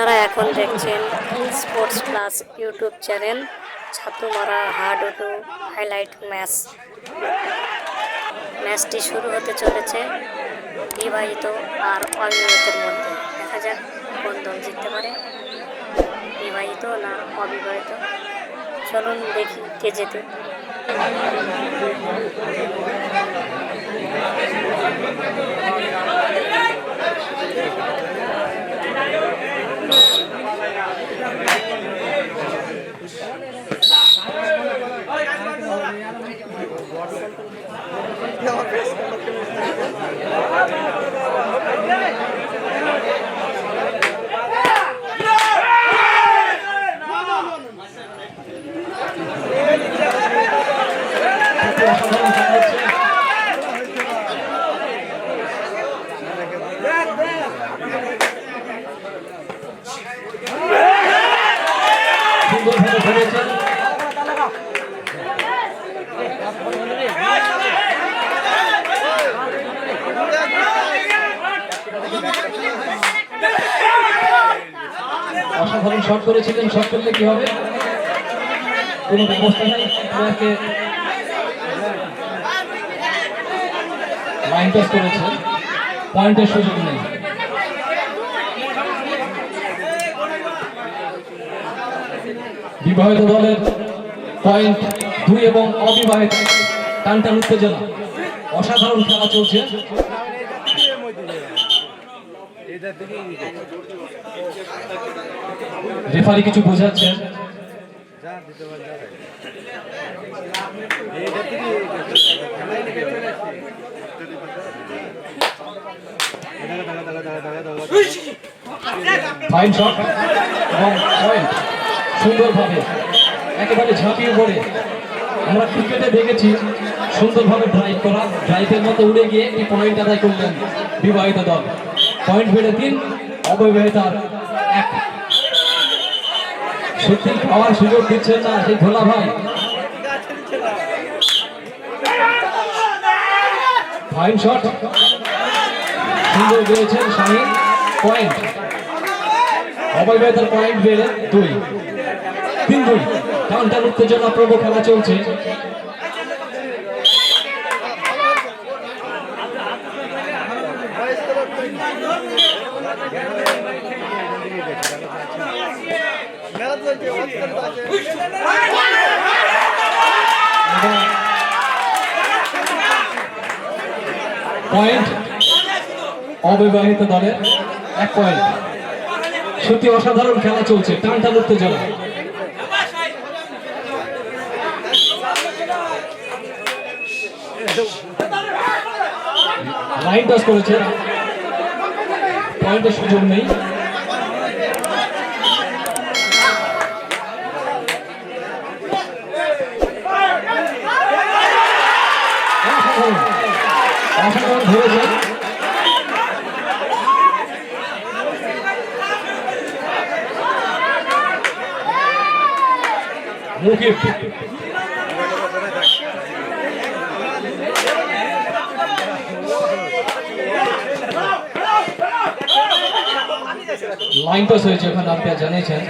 আপনারা এখন দেখছেন স্পোর্টস প্লাস ইউটিউব চ্যানেল ছাতুমারা, হাডুডু হাইলাইট ম্যাচ ম্যাচটি শুরু হতে চলেছে বিবাহিত আর অবিবাহিতের মধ্যে। দেখা যাক কোন দল জিততে পারে। বিবাহিত না অবিবাহিত? চলুন দেখি কে যেতে সুন্দরভাবে খেলেছেন অসাধারণ শট করেছিলেন শট করলে কি হবে? কোনো ব্যবস্থা নেই? লাইন টাচ করেছেন পয়েন্টের সুযোগ নেই। বিবাহিত দলের পয়েন্ট দুই এবং অবিবাহিত টানটান উত্তেজনা। অসাধারণ খেলা চলছে। রেফারি কিছু বোঝাচ্ছেন? ফাইন শট পয়েন্ট সুন্দরভাবে, একেবারে ঝাঁপিয়ে পড়ে। আমরা ক্রিকেটে দেখেছি, সুন্দরভাবে ড্রাইভ করা ড্রাইভের মতো উড়ে গিয়ে এই পয়েন্ট আদায় করলেন বিবাহিত দল। পয়েন্ট বেড়ে তিন অবিবাহিত আর এক। সত্যি খাওয়ার সুযোগ দিচ্ছেন না সেই ভোলা ভাই। ফাইন শট সুন্দর পেয়েছেন শাহিন। পয়েন্ট অবৈবাহিতার পয়েন্ট বেড়ে দুই। তিন দুই। কাউন্টার উত্তেজনা প্রবো খেলা চলছে এবং অবিবাহিত দলের এক পয়েন্ট সত্যি অসাধারণ খেলা চলছে। টান টান উত্তেজনা লাইন টাচ করেছে। পয়েন্টের সুযোগ নেই অসাধারণ অসাধারণ ধরেছে মুকিব লাইন পাস হয়েছে ওখানে আপনি জানিয়েছেন।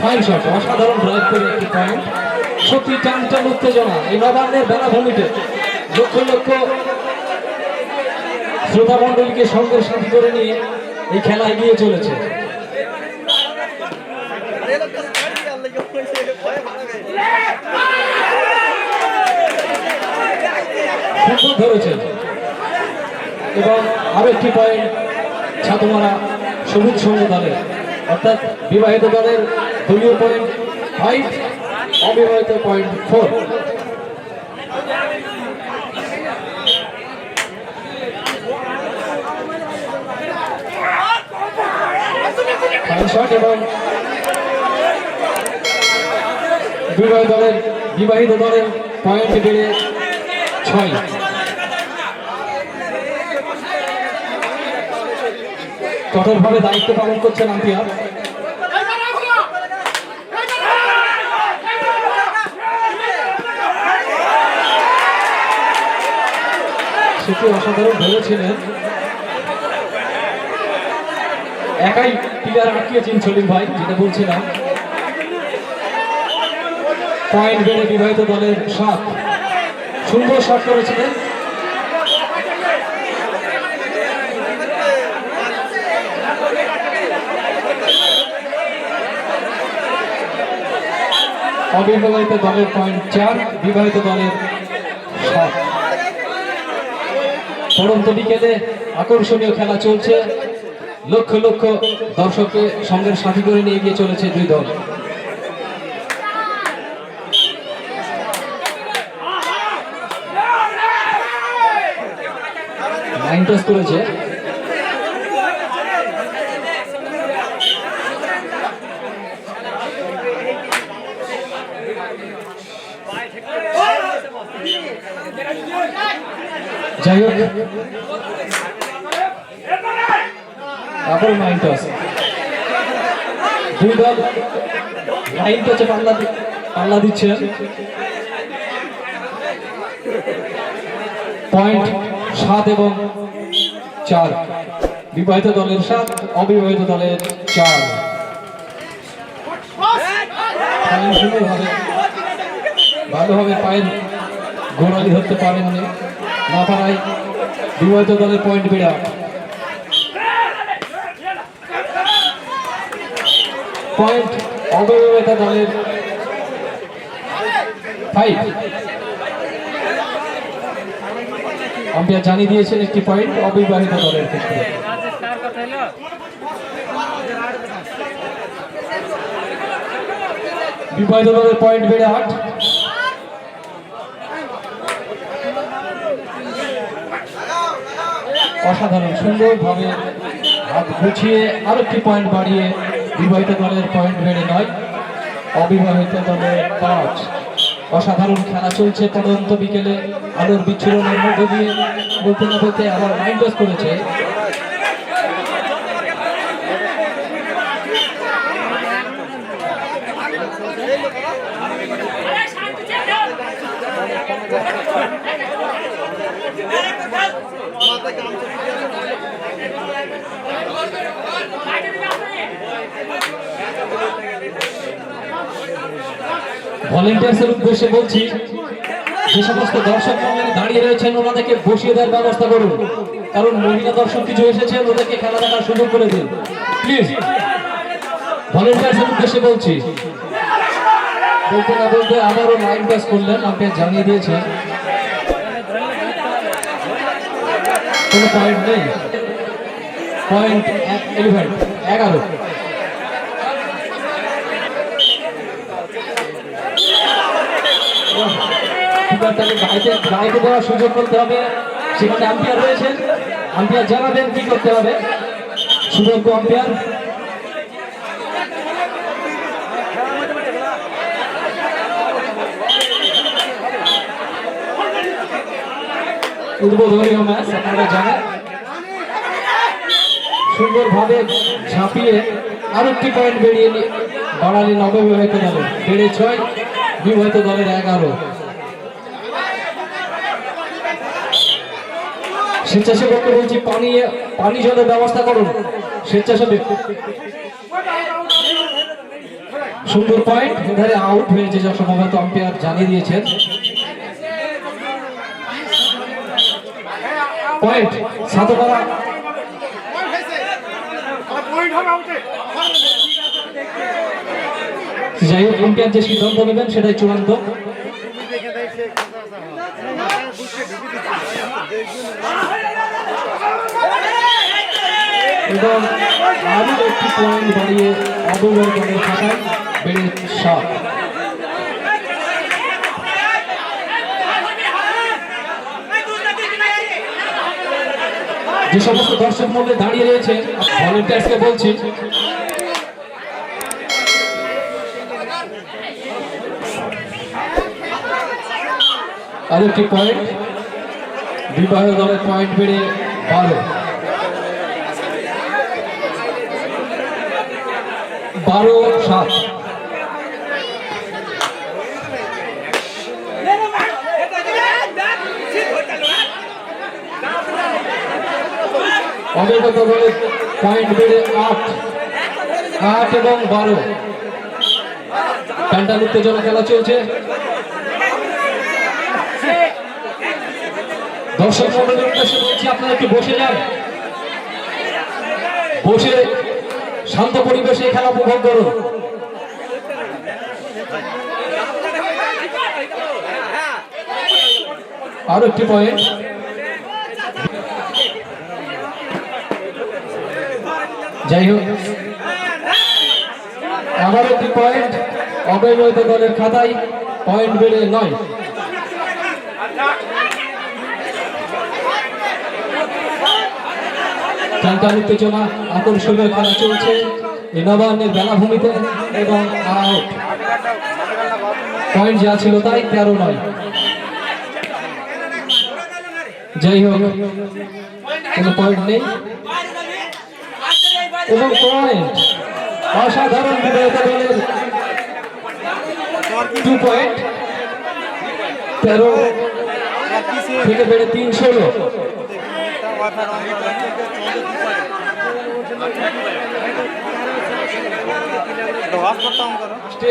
ফাইন শট অসাধারণ ড্রাইভ করে একটি পয়েন্ট সত্যি টান টান উত্তেজনা এই নবান্নের বেলাভূমিতে লক্ষ লক্ষ শ্রোতা মণ্ডলীকে সঙ্গে সাথে করে নিয়ে এই খেলা এগিয়ে চলেছে। ধরেছে। এবং আরও একটি পয়েন্ট ছাতুমারা সবুজ সঙ্গ দলের অর্থাৎ বিবাহিত দলের দলীয় পয়েন্ট ফাইভ অবিবাহিত পয়েন্ট ফোর শট এবং বিবাহিত দলের বিবাহিত দলের পয়েন্ট বেড়ে ছয়। কঠোরভাবে দায়িত্ব পালন করছেন আম্পিয়ার। সেটি অসাধারণ ভেবেছিলেন একাই প্লেয়ার আটকিয়েছেন সলিম ভাই, যেটা বলছিলাম। পয়েন্ট বেড়ে বিবাহিত দলের সাত। সুন্দর শট করেছিলেন। অবিবাহিত দলের পয়েন্ট চার, বিবাহিত দলের সাত। পরন্ত বিকেলে আকর্ষণীয় খেলা চলছে। লক্ষ লক্ষ দর্শককে সঙ্গের সাথী করে নিয়ে গিয়ে চলেছে দুই দল। লাইন টস করেছে। যাই হোক। আবার লাইন টস দুই দল লাইন টসে পাল্লা পাল্লা দিচ্ছে পয়েন্ট সাত এবং চার। বিবাহিত দলের সাত, অবিবাহিত দলের চার। ভালোভাবে পায়ের গোড়ালি ধরতে পারেননি। না পারায় বিবাহিত দলের পয়েন্ট বিরাট। পয়েন্ট অবিবাহিত দলের ফাইভ আম্পায়ার জানিয়ে দিয়েছেন একটি পয়েন্ট অবিবাহিত দলের ক্ষেত্রে। বিবাহিত দলের পয়েন্ট বেড়ে আট অসাধারণ, সুন্দরভাবে হাত গুছিয়ে আরেকটি পয়েন্ট বাড়িয়ে বিবাহিত দলের পয়েন্ট বেড়ে নয়। অবিবাহিত দলের পাঁচ। অসাধারণ খেলা চলছে তদন্ত বিকেলে। আলোর বিচ্ছুরণের মধ্য দিয়ে বলতে না বলতে আবার মাইন্ড করেছে। ভলেন্টিয়ার্সের উদ্দেশ্যে বলছি, যে সমস্ত দর্শক দাঁড়িয়ে রয়েছেন, ওনাদেরকে বসিয়ে দেওয়ার ব্যবস্থা করুন। কারণ মহিলা দর্শক কিছু এসেছেন ওদেরকে খেলা দেখার সুযোগ করে দিন। প্লিজ ভলেন্টিয়ার্সের উদ্দেশ্যে বলছি, বলতে না বলতে আবারও লাইন পাস করলেন আমাকে জানিয়ে দিয়েছেন। কোনো পয়েন্ট নেই। পয়েন্ট ইলেভেন এগারো। গাড়িতে গাড়িতে দেওয়ার সুযোগ করতে হবে। সেখানে আম্পিয়ার রয়েছেন। আম্পিয়ার জানাবেন কি করতে হবে। সুযোগ্য আম্পিয়ার। উদ্বোধনীয় ম্যাচ, আপনারা জানেন। সুন্দরভাবে ঝাঁপিয়ে আরও একটি পয়েন্ট বেরিয়ে বাড়ালেন নববিবাহিত দলের বেড়ে ছয় বিবাহিত দলের এগারো। স্বেচ্ছাসেবককে বলছি, পানি পানি জলের ব্যবস্থা করুন। স্বেচ্ছাসেবক। সুন্দর পয়েন্ট এধারে আউট হয়েছে যা সম্ভবত আম্পায়ার জানিয়ে দিয়েছেন। পয়েন্ট সাতপাড়া যাই হোক ইম্পিয়ার যে সিদ্ধান্ত নেবেন সেটাই চূড়ান্ত। এবং আরও একটি পয়েন্ট বাড়িয়ে অবগত খাতায় বেড়ে সাত। যে সমস্ত দর্শক মধ্যে দাঁড়িয়ে রয়েছে ভলেন্টিয়ার্সকে বলছি। আরেকটি পয়েন্ট বিবাহ দলের পয়েন্ট বেড়ে বারো। বারো সাত অবিবাহিত দলের পয়েন্ট বেড়ে আট আট এবং বারো। প্যান্টাল উত্তেজনা খেলা চলছে। দর্শক মন্ডলের উদ্দেশ্যে বলছি আপনারা একটু বসে যান। বসে শান্ত পরিবেশে খেলা উপভোগ করুন। আরও একটি পয়েন্ট যাই হোক, আবার একটি পয়েন্ট অবৈধ দলের খাতায় পয়েন্ট বেড়ে নয়। টানটান উত্তেজনা, আকর্ষণীয় খেলা চলছে নবান্নের বেলাভূমিতে এবং আউট। পয়েন্ট যা ছিল তাই তেরো নয়। যাই হোক, কোনো পয়েন্ট নেই। এবং পয়েন্ট অসাধারণ বিবাহিত দলের টু পয়েন্ট তেরো থেকে বেড়ে তিন ষোলো।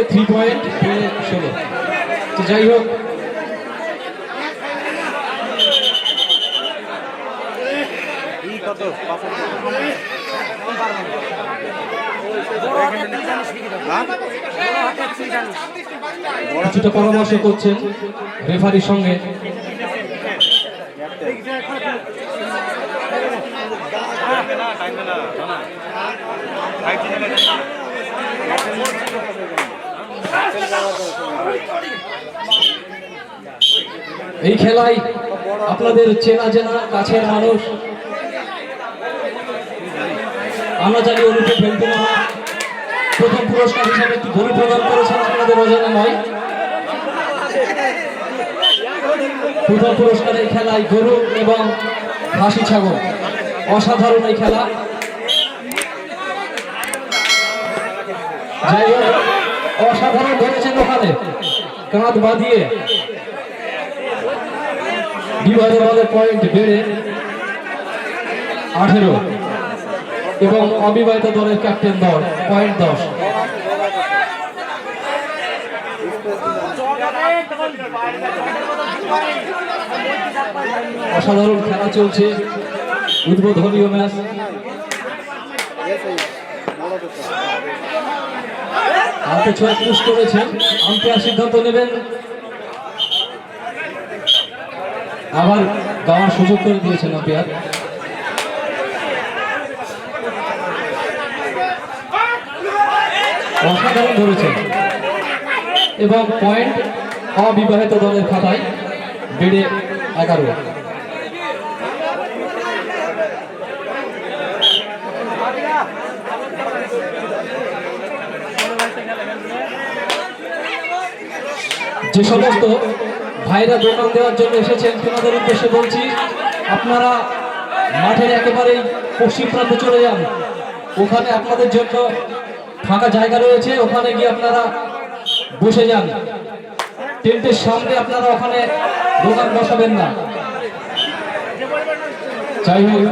থ্রি পয়েন্ট ষোলো। তো যাই হোক কত কিছুটা পরামর্শ করছেন রেফারির সঙ্গে। এই খেলায় আপনাদের চেনা চেনা কাছের মানুষ আনাচারি অনুপে ফেলতে মামা প্রথম পুরস্কার হিসাবে একটি গরু প্রদান করেছেন আপনাদের অজানা নয়। প্রথম পুরস্কার এই খেলায় গরু এবং হাসি ছাগল। অসাধারণ এই খেলা। অসাধারণ ধরেছেন ওখানে। কাঁধ বাঁধিয়ে। বিবাহ দলের পয়েন্ট বেড়ে আঠেরো। এবং অবিবাহিত দলের ক্যাপ্টেন দল, পয়েন্ট দশ। অসাধারণ খেলা চলছে। উদ্বোধনীয় ম্যাচ। হাতে ছয় পুশ করেছেন। আম্পায়ার সিদ্ধান্ত নেবেন। আবার গাওয়ার সুযোগ করে দিয়েছেন আম্পায়ার। অসাধারণ ধরেছেন। এবং পয়েন্ট অবিবাহিত দলের খাতায় বেড়ে এগারো। যে সমস্ত ভাইরা দোকান দেওয়ার জন্য এসেছেন, তোমাদের উদ্দেশ্যে বলছি, আপনারা মাঠের একেবারেই পশ্চিম প্রান্তে চলে যান। ওখানে আপনাদের জন্য ফাঁকা জায়গা রয়েছে, ওখানে গিয়ে আপনারা বসে যান। টেন্টের সামনে আপনারা ওখানে দোকান বসাবেন না। যাই হোক,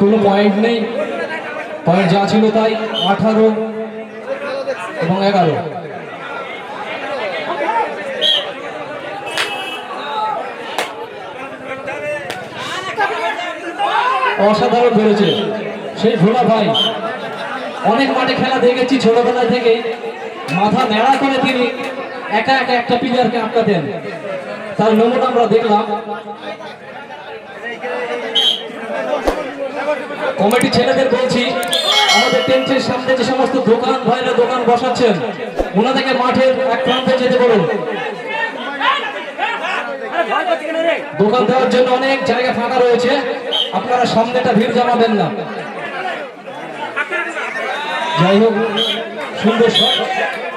কোনো পয়েন্ট নেই। পয়েন্ট যা ছিল তাই, আঠারো এবং এগারো। অসাধারণ বেড়েছে সেই ভোলা ভাই অনেক মাঠে খেলা দেখেছি, ছোটবেলা থেকে। মাথা ন্যাড়া করে তিনি একা একা একটা প্লেয়ারকে আটকাতেন। তার নমুনা আমরা দেখলাম। কমিটি ছেলেদের বলছি, আমাদের টেন্টের সামনে যে সমস্ত দোকান, ভাইরা দোকান বসাচ্ছেন, ওনাদেরকে মাঠের এক প্রান্তে যেতে বলুন। দোকান দেওয়ার জন্য অনেক জায়গা ফাঁকা রয়েছে। আপনারা সামনেটা ভিড় জমাবেন না। যাই হোক, সুন্দর শট।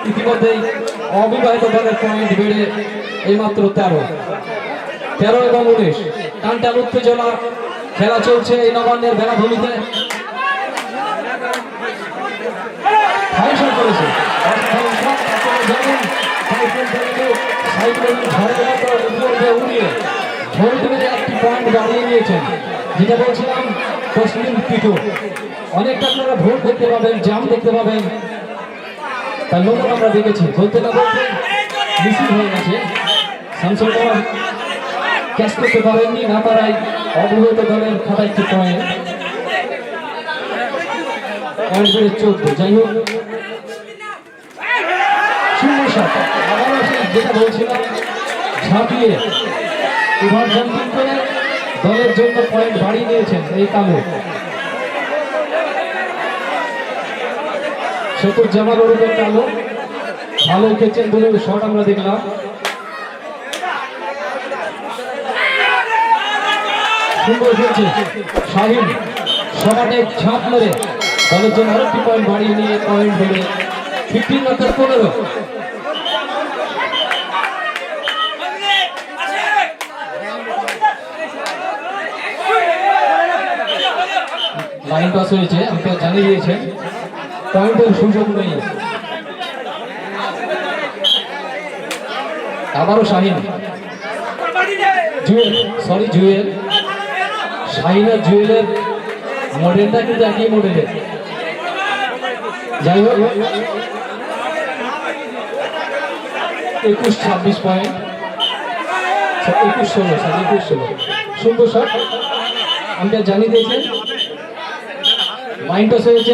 ইতিমধ্যেই অবিবাহিত দলের পয়েন্ট বেড়ে এইমাত্র তেরো। তেরো এবং উনিশ। টানটান উত্তেজনা, খেলা চলছে এই নবান্নের বেলাভূমিতে। করেছে। ভোট মেরে একটি পয়েন্ট বাড়িয়ে নিয়েছেন যেটা বলছিলাম, তসলিম পিটু অনেকটা আপনারা ভোট দেখতে পাবেন, জাম দেখতে পাবেন। তার লোক আমরা দেখেছি। বলতে না বলতে মিছিল হয়ে গেছে। শামসুল কামাল ক্যাচ করতে পারেননি, না পারায় অবহিত দলের খাতায় একটি বেড়ে চোদ্দ, যাই হোক। শূন্য সাত। আবারও যেটা বলছিলাম, ঝাঁপিয়ে ওভার করে দলের জন্য পয়েন্ট বাড়িয়ে নিয়েছেন এই কালো সতুর জামা গরুদের কালো ভালো খেলছেন বলে শট আমরা দেখলাম। সুন্দর খেলছে। শাহিন সমাটে ঝাঁপ মেরে। দলের জন্য আরেকটি পয়েন্ট বাড়িয়ে নিয়ে পয়েন্ট হলে ফিফটিন পনেরো। লাইন পাস হয়েছে, আপনারা জানিয়ে দিয়েছেন। পয়েন্টের সুযোগ নেই। আবারও শাহিন। জুয়েল সরি জুয়েল। শাহিন আর জুয়েলের মডেলটা কিন্তু একই মডেলের। যাই হোক, একুশ ছাব্বিশ পয়েন্ট। একুশ ষোলো সরি একুশ ষোলো। সুন্দর শট আম্পায়ার জানিয়ে দিয়েছেন টস হয়েছে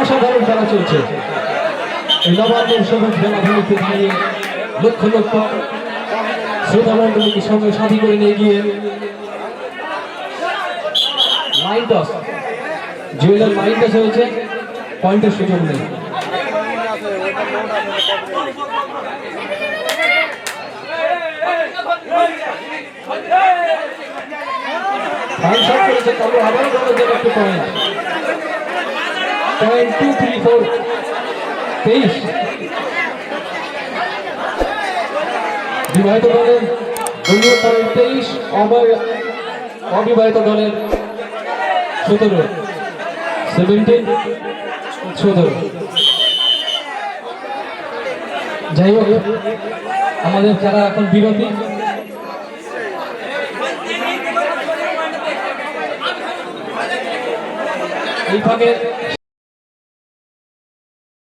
অসাধারণ খেলা চলছে। এই নবান্ন সবুজ খেলাধুলিতে দাঁড়িয়ে লক্ষ লক্ষ শ্রোতা মন্ডলীকে সঙ্গে সাথী করে নিয়ে গিয়ে লাইন টস জুয়েলের লাইন টস হয়েছে, পয়েন্টের সুযোগ নেই। ফাইন করেছে কালো আবার বড় জন্য একটু point point two three four তেইশ বিবাহিত দলের দলীয় পয়েন্ট তেইশ অবিবাহিত দলের সতেরো। সেভেন্টিন সতেরো। যাই হোক, আমাদের খেলা এখন বিরতি। এই ফাঁকে